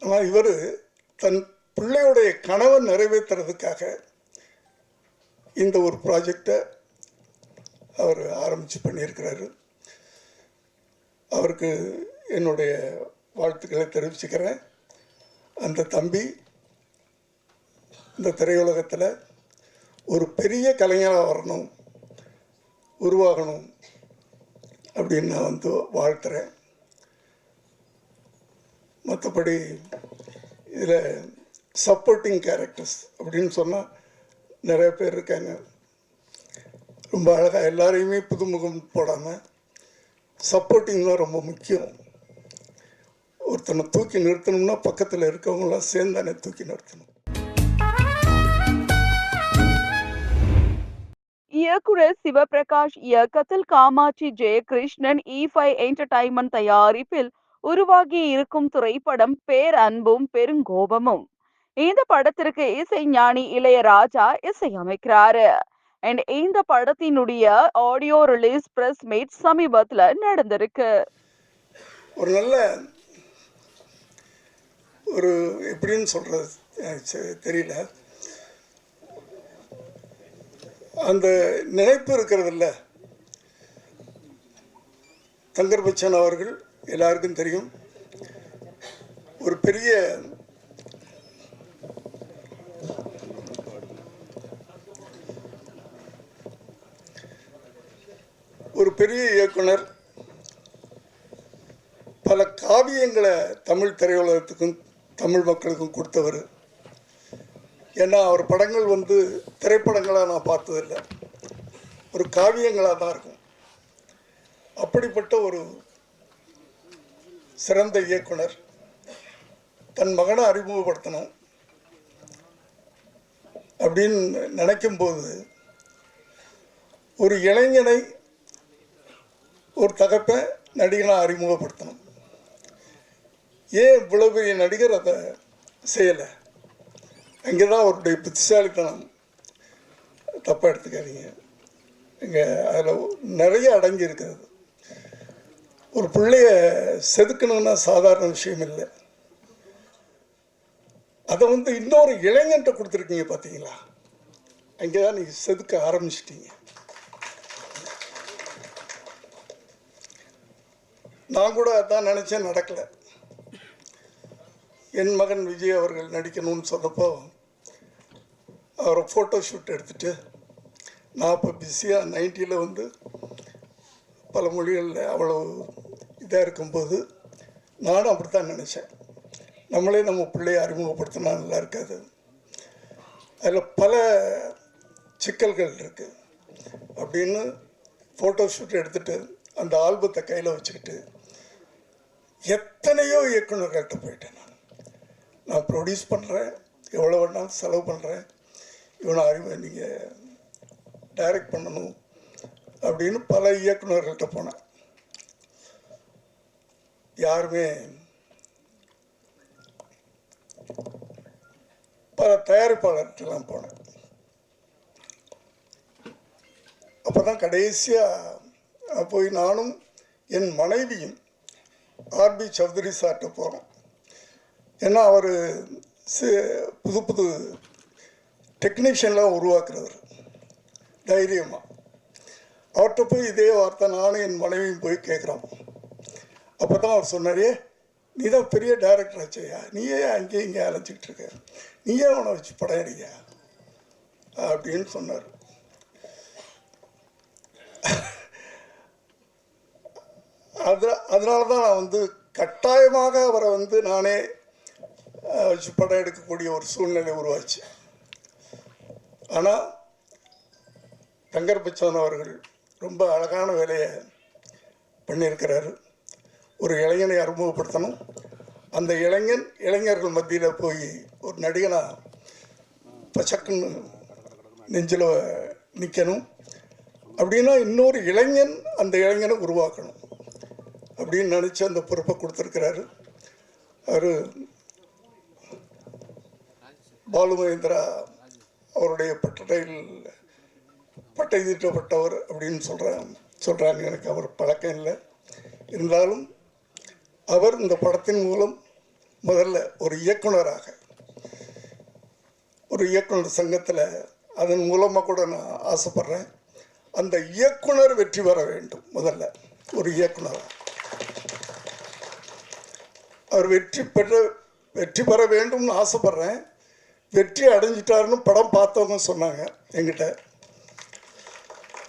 ஆனால் இவர் தன் பிள்ளையுடைய கனவை நிறைவேற்றுறதுக்காக இந்த ஒரு ப்ராஜெக்டை அவர் ஆரம்பித்து பண்ணியிருக்கிறாரு. அவருக்கு என்னுடைய வாழ்த்துக்களை தெரிவிச்சுக்கிறேன். அந்த தம்பி இந்த திரையுலகத்தில் ஒரு பெரிய கலைஞராக வரணும் உருவாகணும் அப்படின்னு நான் வந்து வாழ்த்துறேன். மற்றபடி இதில் சப்போர்ட்டிங் கேரக்டர்ஸ் அப்படின்னு சொன்னால் நிறைய பேர் இருக்காங்க. ரொம்ப அழகாக எல்லாரையுமே புதுமுகம் போடாமல் சப்போர்ட்டிங் தான் ரொம்ப முக்கியம். ஒருத்தனை தூக்கி நிறுத்தணும்னா பக்கத்தில் இருக்கவங்களாம் சேர்ந்தானே தூக்கி நிறுத்தணும். இயக்குனர் சிவபிரகாஷ் இயக்கத்தில் Kamatchi Jayakrishnan E five entertainment தயாரிப்பில் உருவாகி இருக்கும் திரைப்படம் பேர் அன்பும் பெருங்கோபமும் இந்த படத்திற்கு இசை ஞானி இளையராஜா இசையமைக்கிறாரு. அண்ட் இந்த படத்தினுடைய ஆடியோ ரிலீஸ் பிரஸ் மீட் சமீபத்துல நடந்திருக்கு. ஒரு நல்ல ஒரு எப்படின்னு சொல்கிறது தெரியல. அந்த நினைப்பு இருக்கிறதில்ல தங்கர் பச்சன் அவர்கள் எல்லாருக்கும் தெரியும். ஒரு பெரிய ஒரு பெரிய இயக்குனர் பல காவியங்களை தமிழ் திரையுலகத்துக்கும் தமிழ் மக்களுக்கும் கொடுத்தவர். ஏன்னா அவர் படங்கள் வந்து திரைப்படங்களாக நான் பார்த்ததில்லை. ஒரு காவியங்களாக தான் இருக்கும். அப்படிப்பட்ட ஒரு சிறந்த இயக்குனர். தன் மகனை அறிமுகப்படுத்தணும். அப்படின்னு நினைக்கும்போது ஒரு இளைஞனை ஒரு தகப்பை நடிகனாக அறிமுகப்படுத்தணும். ஏன் இவ்வளோ பெரிய நடிகர் அதை செய்யலை? அங்கே தான் அவருடைய புத்திசாலித்தனம். தப்பாக எடுத்துக்காதீங்க. இங்கே அதில் நிறைய அடங்கி இருக்கிறது. ஒரு பிள்ளைய செதுக்கணும்னா சாதாரண விஷயம் இல்லை. அதை வந்து இன்னொரு இளைஞன்ட்ட கொடுத்துருக்கீங்க பார்த்தீங்களா? அங்கே தான் நீங்கள் செதுக்க ஆரம்பிச்சிட்டீங்க. நான் கூட அதான் நினச்சேன் நடக்கலை. என் மகன் விஜய் அவர்கள் நடிக்கணும்னு சொன்னப்போ அவரை ஃபோட்டோ ஷூட் எடுத்துட்டு நான் இப்போ பிஸியாக நைன்ட்டியில் வந்து பல மொழிகளில் அவ்வளோ இதாக இருக்கும்போது நானும் அப்படி தான் நினச்சேன். நம்மளே நம்ம பிள்ளைய அறிமுகப்படுத்தினா நல்லா இருக்காது. அதில் பல சிக்கல்கள் இருக்குது அப்படின்னு ஃபோட்டோ ஷூட் எடுத்துட்டு அந்த ஆல்பத்தை கையில் வச்சுக்கிட்டு எத்தனையோ இயக்குனர்கள்ட்ட போயிட்டேன் நான். நான் ப்ரொடியூஸ் பண்ணுறேன் எவ்வளோ வேணாலும் செலவு பண்ணுறேன் இவனை அறிவு நீங்கள் டைரக்ட் பண்ணணும் அப்படின்னு பல இயக்குனர்கள்ட்ட போனேன். யாருமே பல தயாரிப்பாளர்கிட்டலாம் போனேன் அப்போ தான் கடைசியாக போய் நானும் என் மனைவியும் ஆர்பி சௌத்ரி சார்கிட்ட போகிறோம் ஏன்னா அவர் புது புது டெக்னீஷியன்லாம் உருவாக்குறவர் தைரியமாக அவர்கிட்ட போய் இதே வார்த்தை நானும் என் மனைவியும் போய் கேட்குறோம். அப்போ தான் அவர் சொன்னாரே நீ தான் பெரிய டைரக்டர் ஆச்சையா? நீயே அங்கேயும் இங்கே அலைஞ்சிக்கிட்டு இருக்க. நீயே அவனை வச்சு படம் எடுங்க அப்படின்னு சொன்னார். அது அதனால தான் நான் வந்து கட்டாயமாக அவரை வந்து நானே வச்சு படம் எடுக்கக்கூடிய ஒரு சூழ்நிலை உருவாச்சு. ஆனால் தங்கர் பச்சான் அவர்கள் ரொம்ப அழகான வேலையை பண்ணியிருக்கிறாரு. ஒரு இளைஞனை அறிமுகப்படுத்தணும். அந்த இளைஞன் இளைஞர்கள் மத்தியில் போய் ஒரு நடிகனாக பச்சக்குன்னு நெஞ்சில் நிற்கணும் அப்படின்னா இன்னொரு இளைஞன் அந்த இளைஞனை உருவாக்கணும். அப்படின்னு நினச்சி அந்த பொறுப்பை கொடுத்துருக்கிறாரு. அவர் பாலு மகேந்திரா அவருடைய பட்டடையில் பட்டை தீட்டப்பட்டவர் அப்படின்னு சொல்கிறாங்க சொல்கிறாங்க எனக்கு அவர் பழக்கம் இல்லை. இருந்தாலும் அவர் இந்த படத்தின் மூலம் முதல்ல ஒரு இயக்குனராக ஒரு இயக்குனர் சங்கத்தில் அதன் மூலமாக கூட நான் ஆசைப்பட்றேன். அந்த இயக்குனர் வெற்றி பெற வேண்டும் முதல்ல ஒரு இயக்குனராக அவர் வெற்றி பெற வெற்றி பெற வேண்டும்னு ஆசைப்பட்றேன். வெற்றி அடைஞ்சிட்டாருன்னு படம் பார்த்தவங்க சொன்னாங்க எங்கிட்ட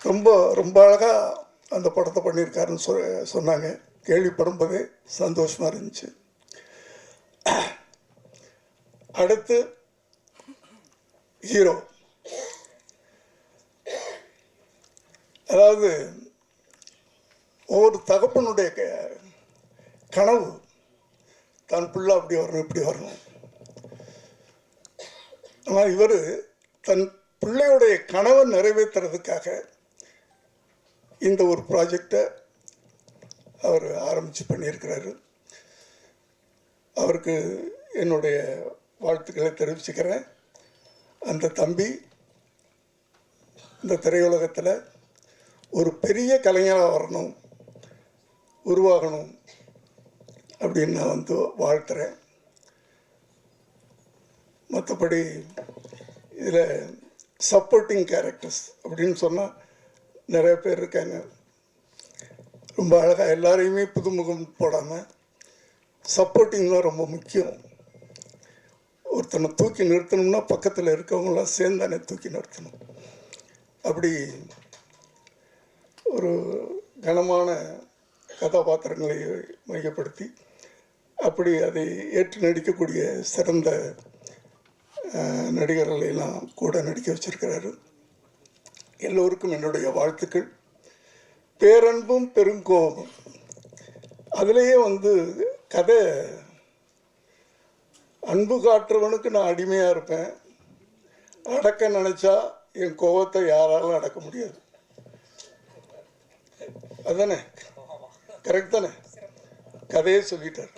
ரொம்ப ரொம்ப அழகாக அந்த படத்தை பண்ணியிருக்காருன்னு சொ சொன்னாங்க. கேள்விப்படும்போதே சந்தோஷமாக இருந்துச்சு. அடுத்து ஹீரோ அதாவது ஒவ்வொரு தகப்பனுடைய க- கனவு தான் பிள்ளை அப்படி வரணும் இப்படி வரணும் ஆனால் இவர் தன் பிள்ளையுடைய கனவை நிறைவேற்றுறதுக்காக இந்த ஒரு ப்ராஜெக்டை அவர் ஆரம்பித்து பண்ணியிருக்கிறாரு. அவருக்கு என்னுடைய வாழ்த்துக்களை தெரிவிச்சுக்கிறேன். அந்த தம்பி இந்த திரையுலகத்தில் ஒரு பெரிய கலைஞராக வரணும் உருவாகணும் அப்படின்னு நான் வந்து வாழ்த்துறேன். மற்றபடி இதில் சப்போர்ட்டிங் கேரக்டர்ஸ் அப்படின்னு சொன்னால் நிறைய பேர் இருக்காங்க. ரொம்ப அழகாக எல்லாரையுமே புதுமுகம் போடாமல் சப்போர்ட்டிங் தான் ரொம்ப முக்கியம். ஒருத்தனை தூக்கி நிறுத்தணும்னா பக்கத்தில் இருக்கவங்களாம் சேர்ந்தானே தூக்கி நிறுத்தணும். அப்படி ஒரு கனமான கதாபாத்திரங்களை மையப்படுத்தி அப்படி அதை ஏற்று நடிக்கக்கூடிய சிறந்த நடிகர்களையெல்லாம் கூட நடிக்க வச்சிருக்கிறாரு. எல்லோருக்கும் என்னுடைய வாழ்த்துக்கள். பேரன்பும் பெருங்கோபம். அதுலேயே வந்து கதை அன்பு காட்டுறவனுக்கு நான் அடிமையாக இருப்பேன். அடக்க நினச்சா என் கோபத்தை யாராலும் அடக்க முடியாது. அதானே? கரெக்ட் தானே? கதையே சொல்லிட்டார்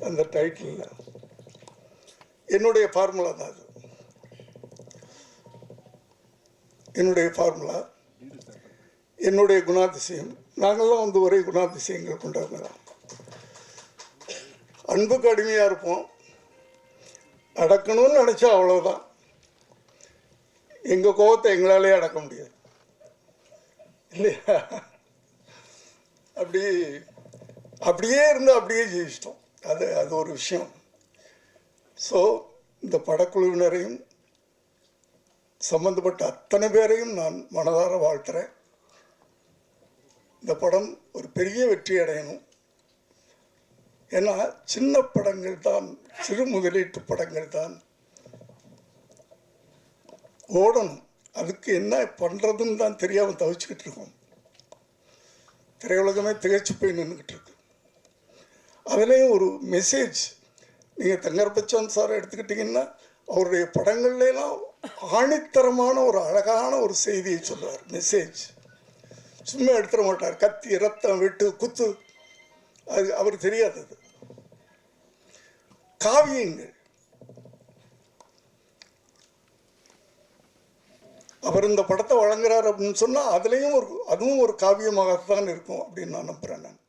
அந்த டைட்டிலில் என்னுடைய ஃபார்முலா தான் அது. என்னுடைய ஃபார்முலா என்னுடைய குணாதிசயம். நாங்கள்லாம் வந்து ஒரே குணாதிசயங்கள் கொண்டவங்க தான். அன்புக்கு அடிமையாக இருப்போம். அடக்கணும்னு நினச்சா அவ்வளோதான் எங்கள் கோபத்தை எங்களாலே அடக்க முடியாது. இல்லையா? அப்படி அப்படியே இருந்து அப்படியே ஜெயிச்சிட்டோம். அது அது ஒரு விஷயம். ஸோ இந்த படக்குழுவினரையும் சம்மந்தப்பட்ட அத்தனை பேரையும் நான் மனதார வாழ்த்துறேன். இந்த படம் ஒரு பெரிய வெற்றி அடையணும். ஏன்னா சின்ன படங்கள் தான் சிறு முதலீட்டு படங்கள் தான் ஓடணும். அதுக்கு என்ன பண்ணுறதுன்னு தான் தெரியாமல் தவிச்சுக்கிட்டு இருக்கோம். திரையுலகமே திகைச்சு போய் நின்றுக்கிட்டு இருக்கு. அதுலேயும் ஒரு மெசேஜ் நீங்கள் தங்கர் பச்சான் சார் எடுத்துக்கிட்டிங்கன்னா அவருடைய படங்கள்லாம் ஆணித்தரமான ஒரு அழகான ஒரு செய்தியை சொல்லுவார் மெசேஜ் சும்மா எடுத்துட மாட்டார். கத்தி ரத்தம் வெட்டு குத்து. அது அவருக்கு தெரியாதது காவியங்கள். அவர் இந்த படத்தை வழங்குறார் அப்படின்னு சொன்னால் அதுலேயும் ஒரு அதுவும் ஒரு காவியமாகத்தான் இருக்கும் அப்படின்னு நான் நம்புகிறேன் நான்.